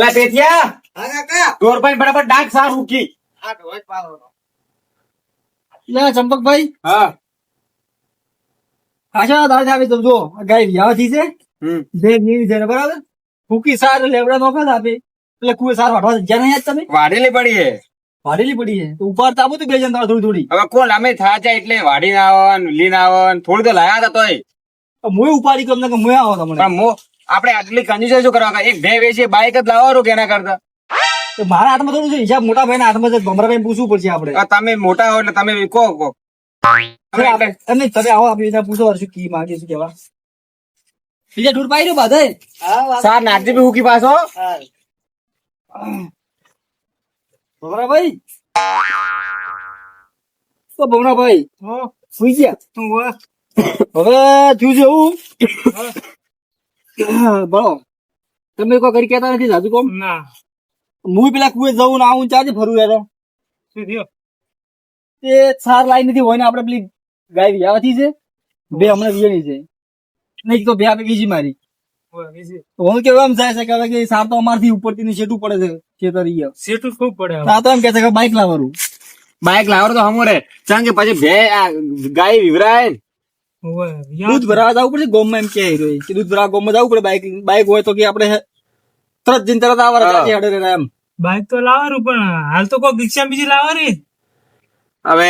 ઓલા પેથિયા હા કાકા. ભાઈ બરાબર ડાક સાર ઉકી આ ઢોળ પાડો ના ચંપકભાઈ. હા. આશા દાદા આવે તમે જો આ ગાય વ્યાવથી છે. હમ. બે નીવી છે બરાબર? ફૂકી સાર લેવડા નોખા આપે. એટલે કુએ સાર વાટવા જ્યાં નહીં તમે. વાઢેલી પડી છે. વાઢેલી પડી છે. તો ઉપર તાબુ તો બે જણ થોડી થોડી. હવે કોણ અમે થાચા એટલે વાડી ના આવન લીન આવન થોડી તો લાયા હતા તોય. મુએ ઉપાડી કમ કે મુ આવો તમને પણ મો આપણે આટલી કંજૂસ શું કરવા એક બે વેચીએ બાઈક જ લાવવાનું કે એના કરતા? તો મારા હાથમાં થોડું છે હિસાબ મોટા ભાઈ હાથમાં છે ભમરાભાઈ પૂછવું પડશે આપણે. તમે મોટા હો એટલે તમે કહો કહો. નહીં, તમે આવો આપણે બીજા પૂછો શું કી માંગે શું કેવા બીજા ટૂર પાઈ રહ્યો બાધે સાર નાખજી બી હુકી પાછો. ભમરાભાઈ? તો ભમરાભાઈ. સુઈ ગયા. હવે થયું છે બરો તમે કોઈ કરી કેતા નથી સાધુ કોમ ના. હું પેલા કુએ જવું ને આવું ચાર્જ ફરું યાર. શું થયો? તે સાર લાઈ નથી હોય ને આપણે પેલી ગાય વ્યાવાથી છે. બે હમણાં વિયણી છે. નહીં તો બે આપણે બીજી મારી. હું કેવું એમ જાય છે કે સાર તો અમારથી ઉપરથી ને પડે છે ખૂબ પડે તો એમ કે છે કે બાઈક લાવવાનું. બાઈક લાવો તો હમો રે. કારણ કે પછી આ ગાય વિવરાય. દૂધ ભરાવા જવું પડશે ગોમ એમ કે રહ્યો કે દૂધ ભરાવા ગોમ જવું પડે બાઈક બાઈક હોય તો કે આપણે તરત જઈને તરત આવવા હડે એમ. બાઈક તો લાવવાનું પણ હાલ તો કોઈ રિક્ષા બીજી લાવવાની? હવે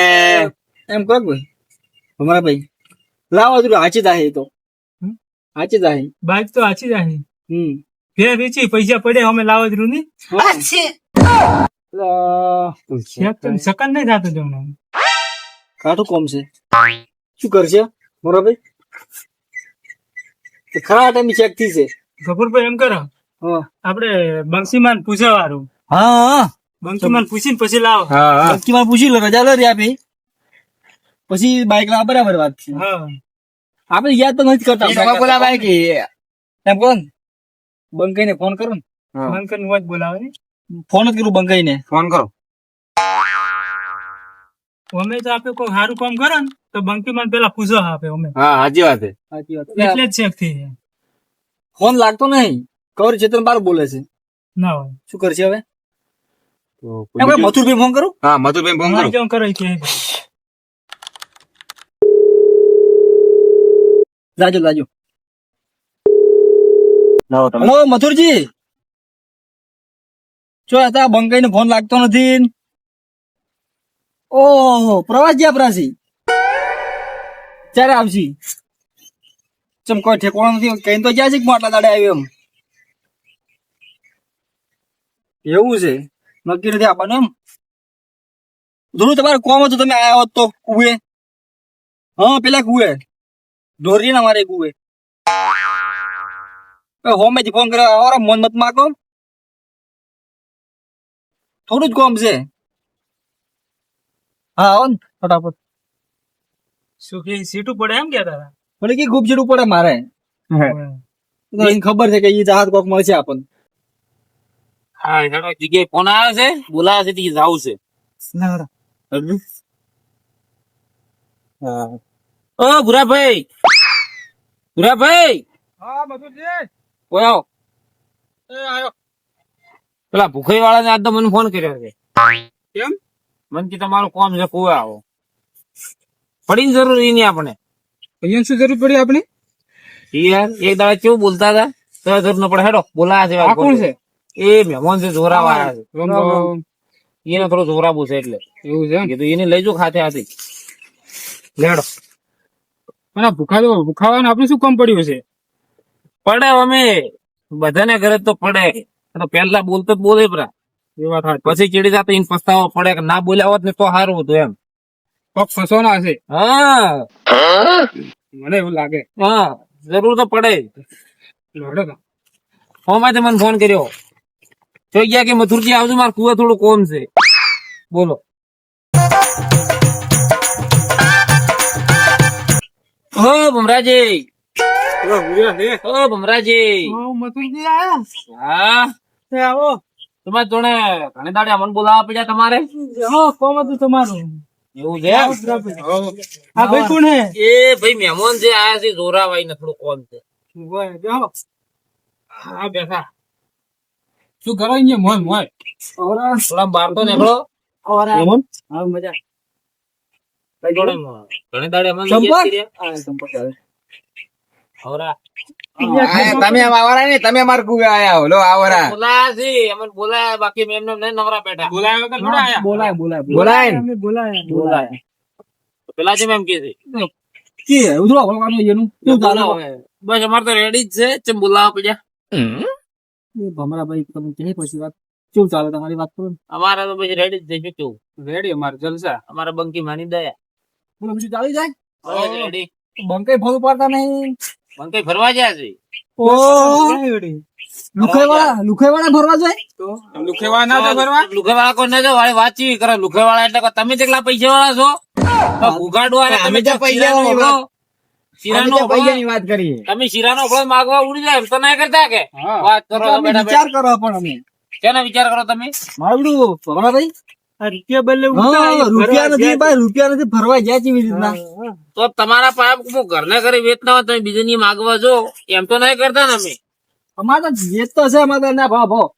એમ કહો ભાઈ? અમારા ભાઈ. લાવવા જોઈએ હાચી જાહે તો. હમ? હાચી જાહે. બાઈક તો હાચી જાય હમ. વેચી પૈસા પડે અમે લાવવા જ રૂ અલા, સકન નહીં થતો જમવાનું કાઠું કોમ છે? શું કરશે? તો ખરા ટાઈમ ચેક થઈ છે ગફુરભાઈ એમ કરો. હા. આપડે બંસીમાન પૂછવાનું હા. હા બંસીમાન પૂછીને પછી લાવો. બંકીમાન પૂછી લો રજા લો રે આપી. પછી બાઈક લાવ બરાબર વાત છે. હા. આપણે યાદ તો નથી કરતા. બોલા બાઈક. એમ ને. બંકાઈને ફોન કરો ને. હા. બંકરનું બોલાવે ને. ફોન જ કરું બંકાઈને ફોન કરો. અમે તો આપે કોઈ સારું કામ કરો ને તો બંકીમાન પેલા પૂછો આપે અમે. હા સાચી વાત છે. સાચી વાત. એટલે જ ચેક થઈ જાય. ફોન લાગતો નહીં. કવર ચેતન બાર બોલે છે. ના હોય. શું કરશે હવે? મથુરભાઈ ફોન કરું? હા મથુરભાઈ ફોન કરો. કરે કે. રાજુ રાજુ લાવો તમે. હલો મથુરજી. જો હતા બંકાઈ ફોન લાગતો નથી ઓહો, પ્રવાસ ગયા પ્રાસી ક્યારે આવશી? ચમ કોઈ ઠેકોણો નથી કઈ તો ગયા છે આટલા દાડે આવ્યો એમ? એવું છે? નક્કી નથી આપવાનું એમ? ધોરું તમારે કોમ હતું, તમે આવ્યા હોત તો કુએ હા, પેલા કુએ ઢોરી ના મારે કુએ હોમેથી ફોન કર્યો મોન મત માગો. થોડું જ કોમ છે. હા આવો ને ફટાફટ. શું કે સીટું પડે એમ કેતા હતા મને કે ખૂબ પડે મારે? એને ખબર છે કે એ જહાજ કોક મળશે આપણને. હા હેડો જગ્યાએ ફોન આવે છે બોલાવે છે ત્યાં જાવું છે. ઓ ભુરાભાઈ. ભુરાભાઈ. હા મધુરજી આવો. પેલા ભૂખાઈ વાળા ને આજ તો મને ફોન કર્યો છે. કેમ? મને કે તમારું કોમ છે કુવે આવો. પડી જરૂરી નહીં આપણે. અહીંયા શું જરૂર પડી આપણી? યાર એક દાડા કેવું બોલતા હતા? તો જરૂર ન પડે. હેડો બોલાવે છે આ કોણ છે? એ મહેમાન છે જોરા વાળા. છે એને થોડું જોરાબુ છે એટલે. એવું છે કીધું એને લઈ જો ખાતે હાથી. લેડો મને ભૂખા ભૂખાવાનું આપણે શું કામ પડ્યું છે? પડે અમે. બધાને ઘરે તો પડે. પેલા તો પહેલા બોલતો જ બોલે પરા પછી ચીડી જાતો એને પસ્તાવો પડે કે ના બોલ્યા હોત ને તો સારું હતું એમ. પગ ફસવાના હશે હા. મને એવું લાગે. હા જરૂર તો પડે. હોમાંથી મને ફોન કર્યો. જોઈ ગયા કે મથુરજી આવજો મારે કુવા થોડું કોમ છે. બોલો. હો ભમરાજી. હો ભમરાજી. મથુરજી આયા. હા. આવો. તમારે જોડે ઘણી દાડે અમને બોલાવા પડ્યા તમારે? હા કોમ હતું તમારું. એવું છે આ ભાઈ કોણ હે? એ ભાઈ મહેમાન છે આયા છે જોરાવાઈ ને થોડું કોમ છે. હા બેઠા. શું કરો અહીંયા? મોય મોય. ઓરા. થોડા બાર તો નીકળો. ઓરા. એમન હા મજા. ઘણી દાડે સંપર્ક? સંપર્ક. હવરા. આયા, તમે આવરા ને તમે અમાર કુવે આયા ઓલો આવરા બોલાયા અમને બોલાયા બાકી મેં એમને નવરા બેઠા. બોલાવ્યા વગર થોડા આયા? બોલાય બોલાય બોલાય. અમે બોલાયા. બોલાય. પેલા જેમ એમ કે કે ઉધરો ભણવાનું એનું. શું ચાલે બસ અમારે તો રેડી જ છે. ચમ બોલાવા પડ્યા. એ ભમરાભાઈ તમે કહે પછી વાત શું ચાલે તમારી વાત કરો. અમારે તો પછી રેડી જ છે. શું કેવું? રેડી અમારે જલસા. અમારે બંકી માની દયા. બોલો બીજું ચાલી જાય? રેડી બંકાઈ ફોન પાડતા નહીં. બંકી ફરવા ગયા છે? ઓ લુખાઈ વાળા ભરવા જાય? લુખેવા ના તો ફરવા લુખેવાળા કોઈ ન જો વાળી કરે. લુખેવાળા એટલે કોઈ તમે જેટલા પૈસા વાળા છો અને અમે તો પૈસાની વાત-. શીરાનો. પૈસાની કરીએ. તમે શીરાનો ઓળો માંગવા ઉડી જાય એમ તો ના કરતા કે? વાત કરો છો વિચાર કરો પણ અમે. વિચાર કરો તમે? મારું આ રૂપિયા બદલે રૂપિયા નથી ભાઈ રૂપિયા નથી ફરવા જાય કેવી રીતના. તો તમારા પાપ હું ઘરને ઘરે વેચતા હોય તમે બીજું ની માગવા જો એમ તો નહીં કરતા ને અમે. અમારે તો વેચ તો છે અમારે ના ભાવ ભાવ.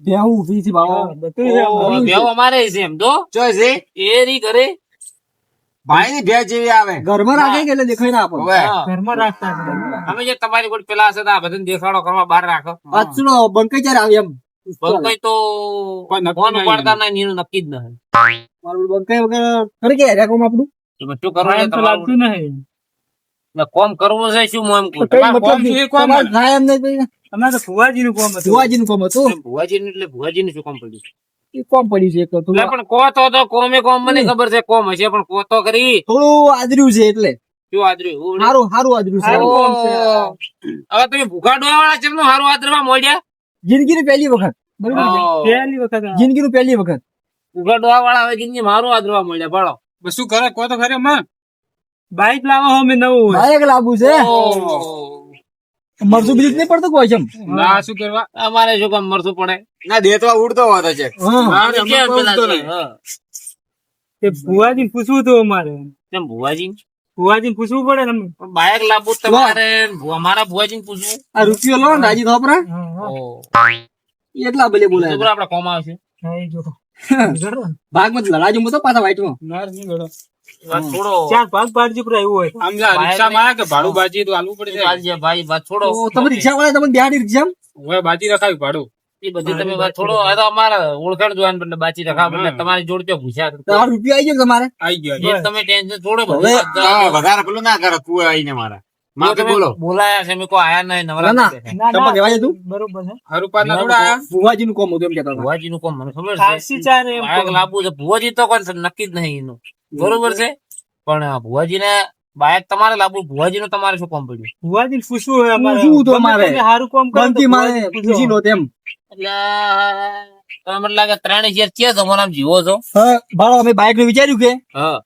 બેહું ઊભી છે ભાવ. ઓહો, અમારે. છે. એમ તો. ચોય છે. એ રી કરે ભાઈ ની ભેજ જેવી આવે. ઘરમાં રાખે કે દેખાઈ દેખાય ના. ઘરમાં રાખતા અમે જે તમારી કોઈ પેલા હશે તો આ બધાને દેખાડો કરવા બહાર રાખો. અચલો બંકાઈ જ્યારે આવે એમ? બંકઈ તો ફોન ઉપાડતા નહીં એનું નક્કી જ નહીં મારું બંકાઈ વગર ખરી કે રેકોમ આપણું? તમે શું કરો છો તમારું લાગતું નહીં. એટલે કોમ કરવું છે શું મોમ તમારે કોમ છે, કોમ થાય એમ નહીં પછી તો તો ફુવાજીનું કોમ હતું. ભુવાજીનું કોમ હતું? ભુવાજી એટલે ભુવાજી નું શું કોમ પડ્યું? એ કોમ પડ્યું છે એટલે પણ કો તો તો કોમે કોમ મને ખબર છે કોમ હશે પણ કો તો કરી. થોડું આદર્યું છે એટલે. શું આદર્યું? સારું સારું આદર્યું છે. સારું કોમ છે. હવે તમે ભૂખા ડોહા વાળા છે હારું આદરવા મોડ્યા જિંદગીની પહેલી વખત. બરોબર પહેલી વખત જિંદગીનું પહેલી વખત. ભૂખા ડોહા વાળા હવે જિંદગી મારું આદરવા મળ્યા ભણો. બસ શું કરે? કો તો ખરે માં બાઈક લાવો અમે નવું બાઈક લાવવું છે? મરસું બીજું નહીં પડતું કોઈ છે ના શું કરવા? અમારે શું કામ મરસું પડે. ના દેતવા ઉડતો હોતો છે. તે? ફુવાજીને પૂછવું હતું અમારે. કેમ ભુવાજી? ફુવાજીને પૂછવું પડે ને બાયક લાવવું તમારે અમારા ભુવાજી પૂછવું. આ રૂપિયો લો ને રાજી ધોપરા. એટલા ભલે તો બોલાય આપડે કોમ આવશે. ભાગ મત જો. ગળો. ભાગમાં મતો પાછા વાઈટમાં. નાર નહીં ગળો. વાત છોડો. ચાર ભાગ પાડજી પૂરા એવું હોય. આમ જા રિક્ષામાં આયા કે ભાડું બાજી તો આલવું પડે ચાલજે ભાઈ વાત છોડો. તો રિક્ષા વાળા તમે બિહારી રિક્ષા હવે બાજી રખાવી ભાડું. એ બધી તમે થોડો તો ઓળખાણ બદલે બાચી બદલે તમારી જોડે તો ભૂસ્યા રૂપિયા આવી ગયો તમારે? આઈ ગયો તમે ટેન્શન છોડો હવે બધી વાત જવા હા, દો. વધારે પેલું ના કરે કુવે આવીને મારા. માથે બોલો. બોલાયા છે મેં કોઈ આયા નહીં ના, નવરા ના. તમે ના, કહેવાય બરોબર છે. હરુપા ના થોડા ભુવાજી નું કોમ હતું એમ કોમ મને ખબર છે. ખાસી ચાર એમ છે. ભુવાજી તો નક્કી જ નહીં એનું. બરોબર છે? પણ ભુવાજી ને બાયક તમારે લાવવું ભુવાજી નું તમારે શું કામ પડ્યું? ભુવાજી પૂછવું હોય અમારે. પૂછવું હતું ગમે અમારે. કામ કરો બંકી મારે પૂછી. લો તેમ. એટલે મને લાગે ત્રણ હજાર ક્યાં જમાનામાં જીવો છો? હા ભાડો અમે બાઇકનું વિચાર્યું કે? હા.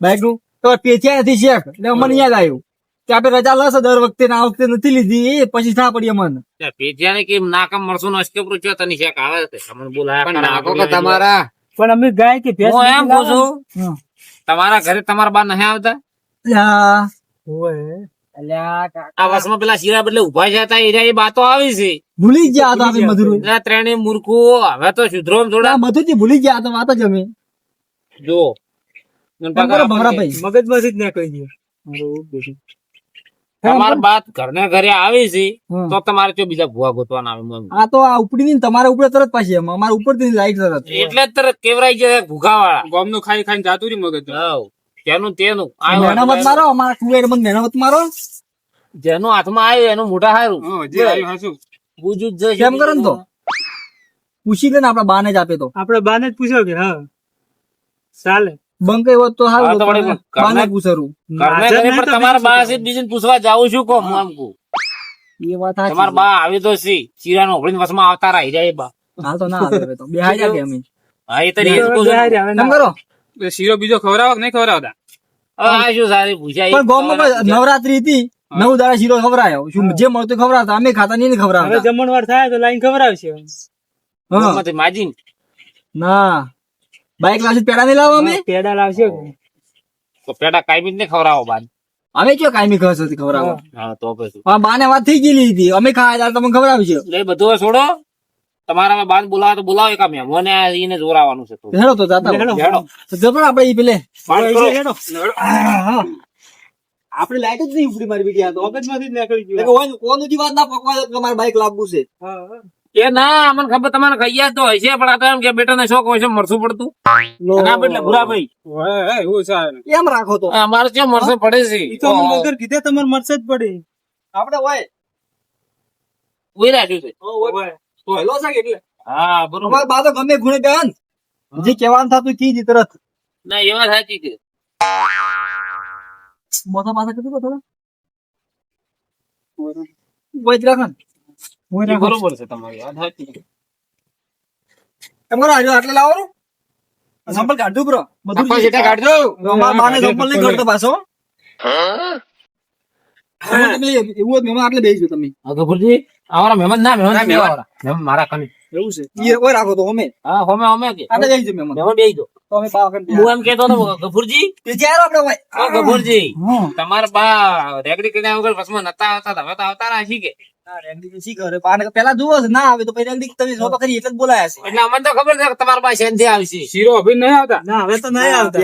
બાઇકનું તો પેચ્યા નથી શેખ એટલે મને યાદ આવ્યું કે આપણે રજા લશે દર વખતે ના આ વખતે નથી લીધી એ પછી ના પડી અમને. પેટિયાને કે નાકમ મળશું નો અસ્કે પર ચો તની શેક આવે છે. અમને બોલાયા પણ નાખો કે તમારા. પણ અમે ગાય કે ભેંસ હું એમ કહું છું તમારા ઘરે તમારા બા નહીં આવતા? અલ્યા, હોય. અલ્યા, કાકા. આ વર્ષમાં પેલા શીરા બદલે ઊભા છે હતા એ બાતો આવી છે. ભૂલી ગયા હતા અમે મધુર એટલે આ ત્રણેય હવે તો સુધરો થોડા. મધુરથી ભૂલી ગયા હતા વાત જ અમે. જો. એમ કરો ભમરાભાઈ મગજમાંથી જ નીકળી ગયું તમારા ઘરને ઘરે આવી છે તો તમારે જો બીજા ભૂવા ગોતવાના આવે આ તો આ ઉપડી ની તમારે ઉપર તરત પાછી અમારે ઉપરથી લાઈટ તરત. એટલે જ તરત કેવરાઈ જાય ભૂખા વાળા ગોમનું ખાઈ ખાઈને જાતું રહ્યું મગજ તેનું તેનું. મહેનત મારો અમારા કુવેર મત મહેનત મારો. જેનો હાથમાં આવ્યો એનું મોટા હારું. જે આવ્યું હાચું. બુજું જ કેમ કરો તો? પૂછી લે ને આપડા બાને જ આપે તો. આપડે બાને જ પૂછો કે હા. ચાલે. બંક એવો તો હા, ઘરના- બાને પૂછરું. પણ તમારા બા છે બીજુને પૂછવા જાઉં છું કો હું. આમ કહું. એ વાત સાચી તમારા બા આવે તો સી. ચીરાનો ઓગળીને વસમાં આવતા રહી જાય બા. હાલ તો ના આવે તો. બે હાજર કે અમે. હા એ તો એ પૂછો. ના. કરો? શીરો બીજો ખવડાવો કે નહીં ખવડાવતા? આ શું સારી પૂછાય પણ ગામમાં નવરાત્રી હતી નવ દાડા શીરો ખવડાયો. શું જે મળતું ખવડાવતા? અમે ખાતા નહીં હવે ખવડાવતા. જમણવાર થાય તો લાઈન ખવડાવશે હા. માજી ના. બાઈક લાવશે પેડા નહીં લાવો અમે? પેડા લાવશે? તો પેડા કાયમી બી નહીં ખવડાવો બાદ અમે કયો કાયમી ખવડાવશે હતી ખવડાવવા હા તો પછી. હા બાને વાત થઈ ગયેલી હતી. અમે ખાયા ત્યારે તમને ખવડાવશે. એ બધું છોડો. તમારા હવે બાંધ બોલાવે તો બોલાવો એક મહેમાને એને જોરાવાનું છે. હેડો તો જાતા હેડો. હેડો. તો જબર આપણે ઈ પેલે હેડો. આપણે લાઈટ જ નહીં ઉપડી મારી બીટી આ તો. અગજમાંથી જ નીકળી એટલે ગયું. કોઈનું- કોઈનું જી વાત ના પકવા દો કે તમારે બાઈક લાવવું છે. એ ના મને ખબર તમારે કહીયા તો હશે પણ આ તો એમ કે બેટા ને શોખ હોય છે મરસું પડતું. ના બદલે ભૂરા ભાઈ. હે, એમ રાખો તો. આ અમારે ક્યાં મરસે પડે ઈ છે તો અમને વગર કીધે તમારે મરસે જ પડે. આપણે હોય ઉઈ રાખ્યું છે. ઓય. તો છે એટલે હા બરોબર. બા તો ગમે ગુણે બેન જે કહેવાનું થતું કી જી તરત. ના એ વાત સાચી છે. મોટા માથા કીધું થોડા. વૈજ રાખો ને. ઓય એ રાખો. બરોબર છે તમારી વાત સાચી છે. તમારે આજે આટલે લાવો સંપલ કાઢજો બ્રો. બધું આખો કાઢજો. અમારા બાને સંપલ નહીં કરતો પાછો. તમે એવું જ તો આટલે બેસજો તમે. હા અમારા મહેમાન ના મહેમાન મહેમાન. મારા કને એવું છે. ઈ કોઈ રાખો તો અમે. હા અમે અમે કે. આને જઈ જો મહેમાન. મહેમાન બેહી જો તો અમે પાવ કરી હું એમ કહેતો હતો ગફુરજી? ત્યાં આપણે ભાઈ ઓ ગફુરજી. હા. તમારા બા રેગડી કરીને વગર બસમાં નતા આવતા હવે તો આવતા ના તો શી પેલા જુઓ ના આવે તો પછી તમે શોપ કરી એટલે જ બોલાયા છે. એટલે અમને તો ખબર છે કે તમારા પાસે આવશે શીરો અભી નહીં આવતા? ના હવે તો નહીં આવતા.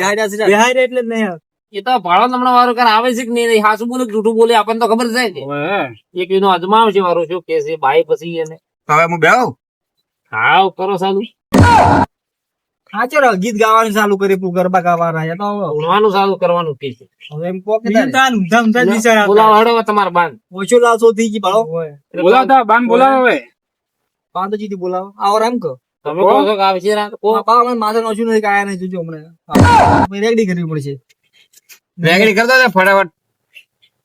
બિહાર એટલે જ નહીં આવતા. એ તો ભાડો હમણાં મારો કરે આવે છે કે નહીં? હાસુ બોલે જૂઠું બોલે? આપણને તો ખબર છે કે. એક એનો અજમાવ છે મારો શું કે છે ભાઈ પછી એને. હવે હું બેહું? હાવ કરો સાલું. હા ગીત ગાવાનું ચાલુ કરી ગરબા ગાવાના તો ઉણવાનું સાલું કરવાનું કે છે. હવે એમ કે તાન બાન. ઓછો થઈ ગઈ ભાડો. બાન બોલાવો હવે. જીતી બોલાવો. આવો એમ કહો. તમે કહો છો કે આવશે ના તો કહો. પાપા માથે નોશું નથી કાયા નહીં જોજો હમણાં. કરવી પડશે. રેગડી કરતા ને ફટાફટ?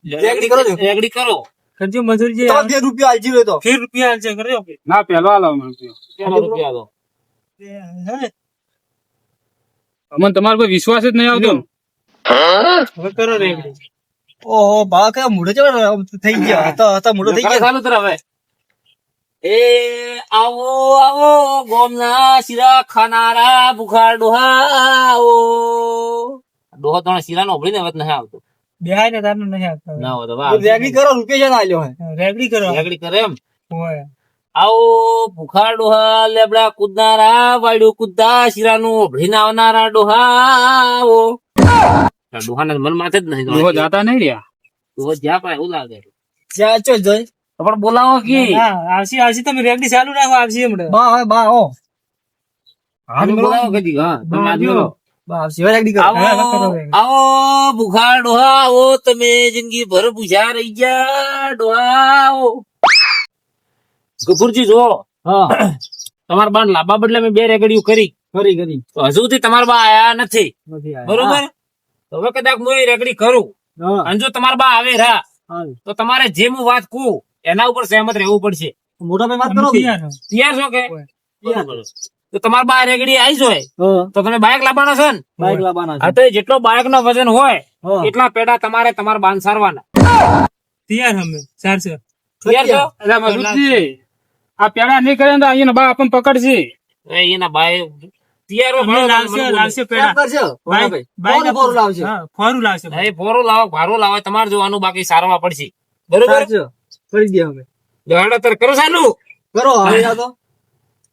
રેગડી કરો રેગડી કરો. કરજો મજૂરી જે તો રૂપિયા આલજી હોય તો. ફેર રૂપિયા આલજે કરજો ના પેલો આલો મને પેલો રૂપિયા દો અમન તમારો કોઈ વિશ્વાસ જ નહીં આવતો હવે કરો રેગડી. ઓહો બા કે મૂઢો છે? થઈ ગયા. હતા હતા મૂઢો થઈ ગયા. ચાલુ તર હવે. એ આવો આવો ગોમના શિરા ખાનારા બુખાર ડોહા આવો ડોહા ત્રણ શીરા નો ઉભરીને વત નહીં આવતો. બેહાય ને તારનું નહીં આવતો ના હોય તો રેગડી કરો રૂપિયા છે આલ્યો હે રેગડી કરો. રેગડી કરે એમ. હોય. આવો ભૂખા ડોહા લેબડા કૂદનારા વાયડું શીરા નું ઉભરીને આવનારા ડોહા. આવો. ડોહાના મન માથે જ નહીં ડોહો જાતા નહીં રહ્યા. ડોહો જ્યાં પાય એવું લાગે. જ્યાં ચો જઈ. પણ બોલાવો કે. હા આવશે આવશે તમે રેગડી ચાલુ રાખો આવશે હમણાં. બા હોય બા ઓ હા બોલાવો કદી હા તમે આજ આવો ભૂખા ડોહા આવો તમે જિંદગી ભર પૂછ્યા રહી ગયા ડોહા આવો. ગફુરજી જો હા. તમારા લાંબા બદલે મેં બે રેગડીઓ કરી. કરી કરી. હજુ સુધી તમારા બા આયા નથી. બરોબર? હવે કદાચ હું એ રેગડી કરું. હા. અને જો તમારા બા આવે રા તો તમારે જે હું વાત કહું એના ઉપર સહેમત રહેવું પડશે. મોટા ભાઈ વાત કરો તૈયાર છો. કે? બરોબર. તો તમારા બા રેગડી આવી જાય તો તમે બાઇક લાવવાના છો ને? બાઈક લાવવાના છે. હા તો જેટલો બાઇક નો વજન હોય એટલા પેડા તમારે તમારા બાંધ સારવાના. તૈયાર અમે તૈયાર છો? એટલે મજૂરજી આ પેડા નહીં કરે તો અહીંયા બા આપણને પકડશે. એ એના બાય તૈયાર તમારે જોવાનું બાકી સારવા પડશે. બરોબર. કરી તર કરો ચાલુ કરો હવે આ તો.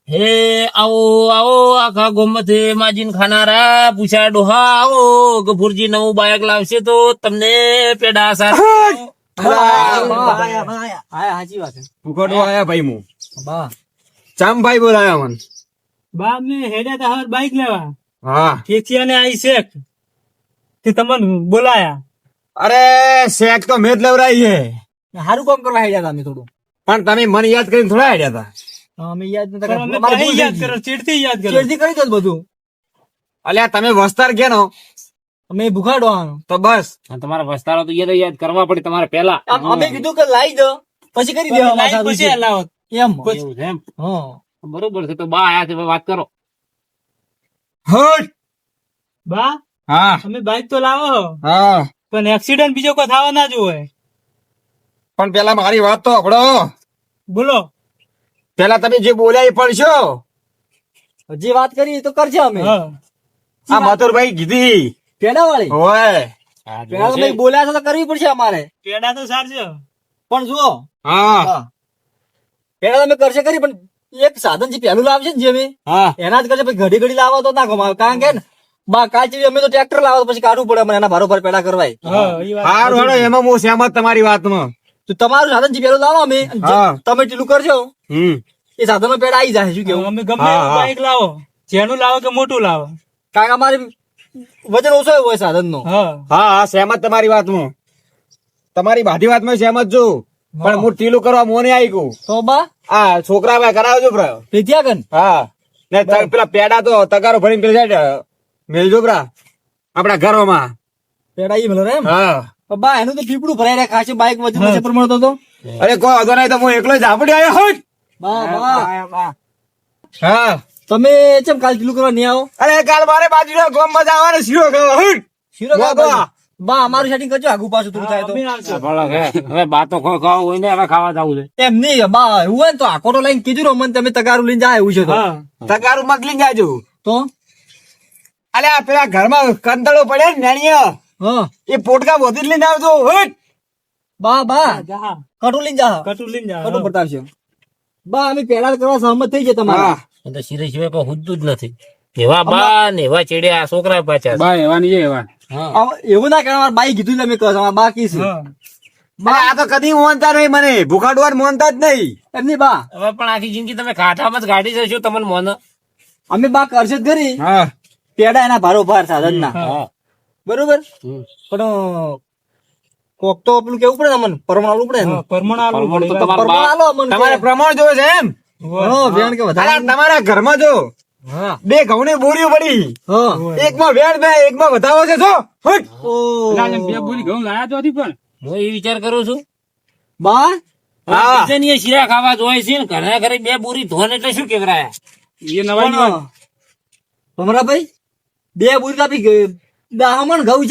હે આવો આવો આખા ગોમતે માજીન ખાનારા પૂછા ડોહા આવો ગફુરજી નવું બાયક લાવશે તો તમને પેડા સાર ચામભાઈ બોલાયા મને બા અમને હેડ્યા તા બાઈક લેવા હા ખેતિયાને આઈ શેખ તે તમને બોલાયા અરે શેખ તો મેં જ લેવરાઈ છે સારું કામ કરવા હેડ્યા હતા અમે થોડું પણ તમે મને યાદ કરીને થોડા હેડ્યા હતા હા, અમે યાદ નતા પણ કરતા. અમે અમારે પહેલી ભૂલ યાદ કરો ચીડથી યાદ કરો. ચેડથી કરી દો બધું. અલ્યા તમે વસ્તાર કે અમે ભૂખાડો તો બસ. તમારા વસ્તારો તો યાદ યાદ કરવા પડે તમારે પેલા અમે કીધું કે લાવી દો પછી કરી દે પછી લાવો એમ. એમ? બરોબર છે તો બા આયા છે વાત કરો. હટ! બા? હા. તમે બાઈક તો લાવો હા. પણ એક્સિડન્ટ બીજો કોઈ થવા ના જોવે. પણ પેલા મારી વાત તો બોલો. પેલા તમે જે બોલ્યા એ પડશો જે વાત કરી તો કરજો અમે. આ મથુરભાઈ કીધી. પેડા વાળી? ઓય પેડા તમે બોલ્યા છો તો કરવી પડશે અમારે. પેડા તો સારશે પણ જુઓ. હા. પેડા તમે કરશે કરી પણ એક સાધન જે પેલું લાવશે ને જે અમે એના જ કરશે. પછી ઘડી ઘડી લાવો તો ના ગમાવે કારણ કે બા કાચી અમે તો ટ્રેક્ટર લાવો તો પછી કાઢવું પડે મને એના ભારોભાર પેડા કરવાય. હેડો એમાં હું સહેમત તમારી વાતમાં. તો તમારું સાધન જે પેલું લાવો અમે. હા. તમે ટીલું કરજો. એ સાધનમાં પેડ આવી જાય શું કેવું? અમે ગમે હા, હા. બાઈક લાવો. જેનું લાવો કે મોટું લાવો. કારણ કે અમારે વજન ઓછો હોય સાધન નો હા. હા હા સહેમત તમારી વાતમાં. તમારી બાધી વાતમાં સહેમત છું. પણ હું ટીલું કરવા મોને આવી ગયું તો બા? આ છોકરા ભાઈ કરાવજો ભરા પીધ્યા કન હા. ને પેલા પેડા તો તગારો ભરીને પેલા મેલજો ભરા આપણા ઘરોમાં. પેડા ઈ મળે એમ? હા. બા એનું તો પીપડું ભરાઈ રહ્યા ખાસી બાઈક વજન છે પર તો અરે કોઈ વાંધો નહીં તો હું એકલો જ આપડી આવ્યો હોત બા બા. હા તમે ચમ કાલ કિલો કરવા નહીં આવો? અરે કાલ મારે બાજુ ગોમ મજા આવવાનો શીરો ખાવા હોત શીરો બા, ખાવા બા. બા અમારું સેટિંગ કરજો આગુ પાછું થોડું થાય તો. હવે બા તો કોઈ ખાવ હોય ને હવે ખાવા જવું છે. એમ નહીં બા એવું હોય ને તો આકોટો લઈને કીધું રહો મને તમે તગારું લઈને જાય એવું છે તો. હા. તગારું મગલી જાજો. તો? અલ્યા આ પેલા ઘરમાં કંદળો પડે ને નેણીયો. એ પોટકા વધી લઈને આવજો હોટ! બા બા. કટુ લઈને જા. કટુ લઈને જા કટુ બતાવશો બા અમે પેડા કરવા સહમત થઈ ગયા તમારા. હા. તો સિરે સિવાય કોઈ હુજતું જ નથી. એવા બા ને એવા ચેડે આ છોકરા પાછા. બા એવા નહીં એવા હા. એવું ના કરવા બાઈ કીધું તમે કહો તમારા બા કી છે. હા. આ તો કદી મોનતા નહીં મને. ભૂખાડવાર મોનતા જ નહીં. એમની બા. હવે પણ આખી જિંદગી તમે કાંઠામાં જ ગાડી જશો તમને મોન અમે બા કરશે જ હા. પેડા એના ભારો ભાર સાધન ના હા. બરોબર? પણ કોક તો પેલું કેવું પડે અમને પરમાણ આલવું પડે ને હા, પરમણ આલવું પરમણ પડે. પરમાણ આલો અમને તમારે પ્રમાણ જોવે છે એમ? વેણ કે વધારે. તમારા ઘરમાં જો બે ઘઉં ની બોરીઓ પડી. એક માં વેણ બે એકમાં વધાવો છે જો. હટ. પણ. હું એ વિચાર કરું છું. બા હા. શીરા ખાવા જોઈ છે ઘરે ઘરે બે બોરી ધોન એટલે શું કેવરાયા? પણ ભાઈ બે બોરી કાપી દામણ ઘઉં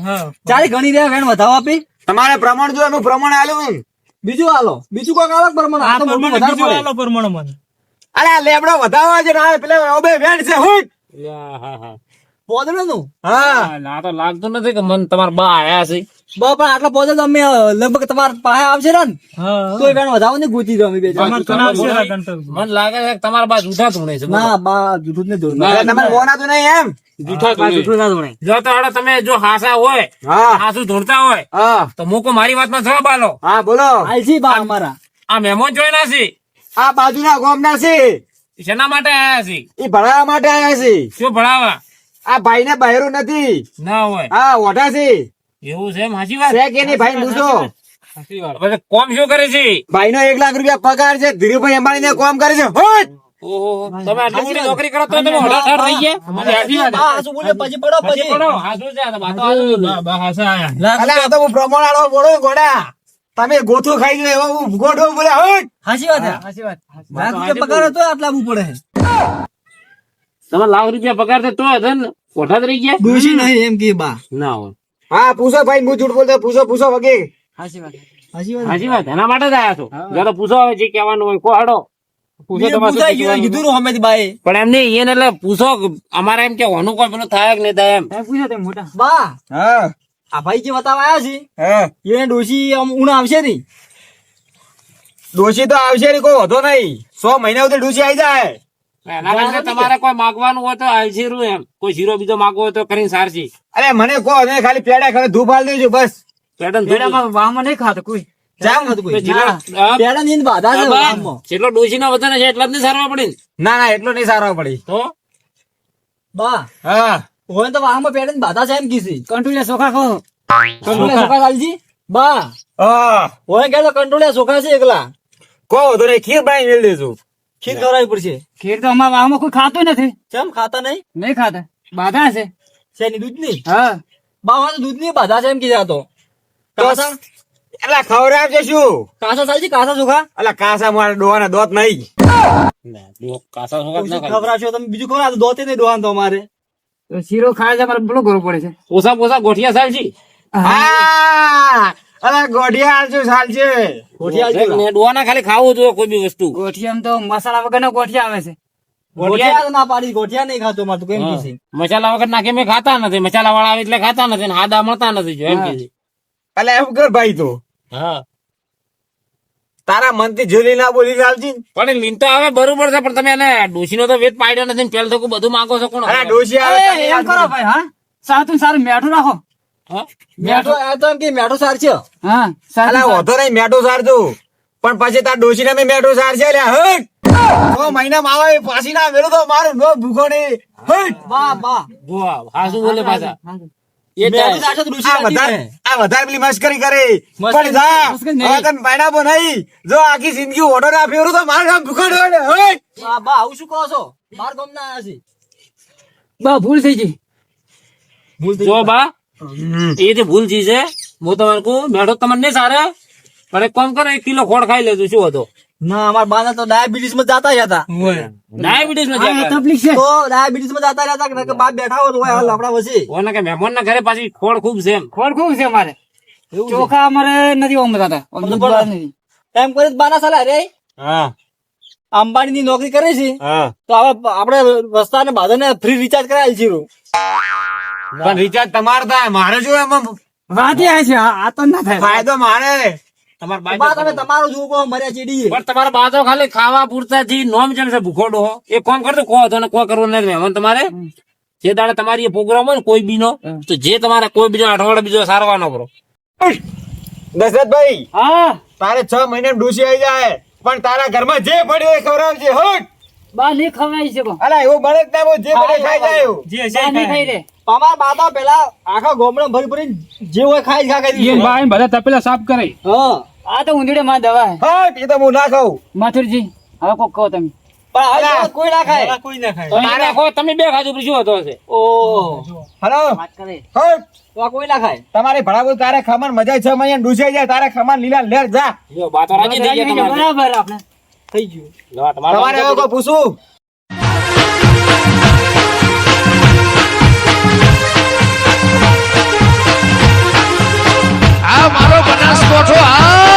હા ચારે ઘણી રહ્યા વેણ વધાવ આપી. તમારે પ્રમાણ જો એનું પ્રમાણ આલું બીજું આલો. બીજું કોઈ આલો પ્રમાણ? આ પ્રમાણ બીજું પડે. આલો પ્રમાણ મને. અરે આ લેબડો વધાવવા છે ના પેલા ઓબે વેણ છે હટ. હા, હા, હા. પોદળો નું હા ના તો લાગતું નથી કે મન તમાર બા આયા છે. બા પણ આટલા પોતે તો અમે લગભગ તમારા પાસે આવશે ને? હા તો એ વેણ વધાવો ને ગોતી દો અમે બે ના. મને લાગે છે તમારા બા જૂઠા ધોણે છે ના બા જૂઠું ને ધોણે તમારે મોનાતું નહીં એમ? જૂઠા જૂઠું ના દોડાય. જો તો હળો તમે જો હાસા હોય હાસુ ધૂણતા હોય તો મૂકો મારી વાતમાં જવાબ આલો. હા બોલો. આલસી બા અમારા. આ મહેમાન જોઈના છે? આ બાજુના ગામના છે. એ શેના માટે આયા છે? એ ભણાવવા માટે આવ્યા છે. શું ભણાવા આ ભાઈ ને બહેરું નથી. ના હોય. હા ઓઢા છે. એવું છે માસી વાત છે કે નહીં ભાઈ પૂછો કોમ શું કરે છે ભાઈ નો એક લાખ રૂપિયા પગાર છે ધીરુભાઈ અંબાણી ને કોમ કરે છે તમે આટલી મોટી નોકરી કરો તો તમે અઢાર અઢાર ગયા અમારી હાચી વાત. બા હાસુ બોલે પછી પડો પછી પડો. હાચું છે આ તો વાતો હાચું છે. બા- બા હાસા આયા. લાખ અલે આ તો હું પ્રમાણ આલો બોલો ગોડા તમે ગોથું ખાઈ ગયો એવો હું ગોઠવો બોલે હટ! હાચી વાત છે. લાખ રૂપિયા પગાર હતો આટલા પડે તમે લાખ રૂપિયા પગાર છે તો હતો ને જ રહી ગયા ડોશી નહીં એમ કે બા ના હોય હા પૂછો ભાઈ હું જૂઠ બોલતો પૂછો પૂછો વગે હાજી વાત. હાજી વાત. એના માટે જ આયા છો. જરા પૂછો હવે જે કહેવાનું હોય કો હડો. પૂછો પણ એમ નહીં એને એટલે પૂછો અમારે એમ કે ઓનું કોઈ પેલું થાય કે નહીં થાય એમ. બા હા. આ ભાઈ જે બતાવ આવ્યા છે એને ડોશી આમ આવશે નહીં. ડોશી તો આવશે ને કોઈ વધો નહીં. સો મહિના સુધી ડોશી આવી જાય. એના કરતા તમારે કોઈ માગવાનું હોય તો એમ. કોઈ શીરો બીજો માગવો હોય તો કરીને સારસી અરે મને કહો ને ખાલી પેડા ખાલી ધૂપ હાલ દેજો બસ. પેટર્ન થોડું. જામ નથી કોઈ. જેટલો- ડોસી પેડા વધારે છે એટલા જ નહીં સારવા પડે ના. ના એટલો નહીં સારવા પડી. તો? બા હા. હોય તો વાહમાં પેડા ની બાધા છે એમ કીધી. કંટ્રોલિયા સોખા ખો. કંટ્રોલિયા સોખા? લાલજી? બા હા. હોય કે કંટ્રોલિયા સોખા છે એકલા. કહો તો નહીં ખીર બનાવી મેળ દેજો. ખીર ખવડાવવી પડશે. ખીર તો અમારા વાવમાં કોઈ ખાતું નથી. ચમ ખાતા નહીં? નહીં ખાતા. બાધા છે. શેની દૂધની હા. બાવા તો દૂધની બાધા છે એમ કીધા તો. કાસા? એટલે ખવડાવજે શું? કાસા સાલજી કાસા સુખા? એટલે કાસા મારા ડોવાના દોત નહીં. કાસા. ખવડાવશો તમે બીજું ખવડાવો દોતે નહીં ડોહાન તો અમારે. શીરો ખાય છે અમારે પેલો કરવો પડે છે. ઓછા પોસા ગોઠિયા સાલસી હા. અરે ગોઢિયા હાલજો. ચાલશે ગોઠિયા આલજો. ને ડોના ખાલી ખાવું જો કોઈ બી વસ્તુ. ગોઠિયામાં તો મસાલા વગરના ગોઠિયા આવે છે. ગોઠિયા ના પાડી ગોઠિયા નહીં ખાતો મારે તો કેમ. કીધી મસાલા વગર નાખે મેં ખાતા નથી. મસાલા વાળા આવે એટલે ખાતા નથી ને હાદા મળતા નથી જો એમ. કીધું એટલે એમ કર ભાઈ તો. હા. તારા મનથી જોલી ના બોલી ચાલજી પણ લીન તો હવે બરોબર છે પણ તમે એને ડોશીનો તો વેત પાડ્યો નથી પેલ તો બધું માંગો છો કોણ? અરે ડોશી આવે એમ કરો ભાઈ હા? સારું સારું મેઠું રાખો. હા? મેઠો આ તો એમ કે મેઠો સાર છે. હા અલા વધો નહીં મેઠો સારજો પણ પછી તાર ડોશી ને મેઠો સાર છે લ્યા હટ! ઓ મહિનામાં આવે પાછી ના મેળો તો મારું નો ભૂખો નહીં. હટ! બા બા વાહ, હા બોલે પાછા. એ તો- સાર તો વધારે દે. આ વધારે પેલી મશ્કરી કરે. પણ જા હવે તને પૈણાપો નહીં. જો આખી જિંદગી ઓર્ડર આપ્યો હોત તો મારું નામ ભૂખો ને. હટ! બા બા આવું શું કહો છો? બાર ગામ ના આયા બા ભૂલ થઈ ગઈ. ભૂલ જો બા એ જે ભૂલ ચીજ છે હું તમારે કહું મેઠો તમને નહીં સારે પણ એક કામ કરો એક કિલો ખોડ ખાઈ લેજો શું હતો ના અમારા બા તો ડાયાબિટીસમાં જતા હતા. ડાયાબિટીસમાં જતા તકલીફ છે. તો ડાયાબિટીસમાં જતા રહ્યા હતા કે બાપ બેઠા હોય તો હોય હાલ આપણા પછી. ઓને કે મહેમાન ના ઘરે પાછી ખોળ ખૂબ છે ખોડ ખૂબ છે અમારે. ચોખા અમારે નથી ઓમતા એમ કરી બાના સાલા રે હા. અંબાણી ની નોકરી કરે છે તો હવે આપણે રસ્તા ને બાંધો ફ્રી રિચાર્જ કરાયેલ છે પણ રિચાર્જ તમારે થાય મારે જો એમાં વાત એ છે આ તો ના થાય. ફાયદો મારે તમારા બા બાજુ તમે તમારું જોવું કહો મર્યા ચેડી પણ તમારા બાજુ ખાલી ખાવા પૂરતા થી નોમ જેમ છે ભૂખો ડોહો એ કોમ કરતો કો ને કરવું મહેમાન તમારે. જે દાડે તમારી પ્રોગ્રામ હોય ને કોઈ બીનો તો જે તમારે કોઈ બીજો અઠવાડિયે બીજો સારવાનો કરો. દશરથભાઈ હા. તારે છ મહિને ડૂસી આવી જાય. પણ તારા ઘરમાં જે પડ્યું એ ખવડાવજે હટ. બા નહીં ખવાય છે અલા એવું બને ના જે પડે ખાઈ જાય જે છે નહીં ખાઈ રે અમારા બા પેલા આખા ગોમડા ભરી ભરી જે હોય ખાઈ ખા કરી દીધું. બાઈ ભલે તપેલા સાફ કરે. હા. આ તો ઊંધીડે માં દવા હટ એ તો હું ના ખાઉં. માથુરજી હવે કોક કહો તમે. પણ હવે કોઈ ના ખાય. કોઈ ના ખાય. તમે નાખો તમે બે ખાધું પછી શું હતો હશે? ઓ. હલો. વાત કરે. હટ તો કોઈ ના ખાય. તમારે ભણાવું તારે ખમણ મજા છે મહિને ડૂસી જાય તારે ખમણ લીલા લેર જા. જો બા રાજી થઈ ગયા બરાબર આપણે. થઈ ગયું. તમારે હવે કોઈ આ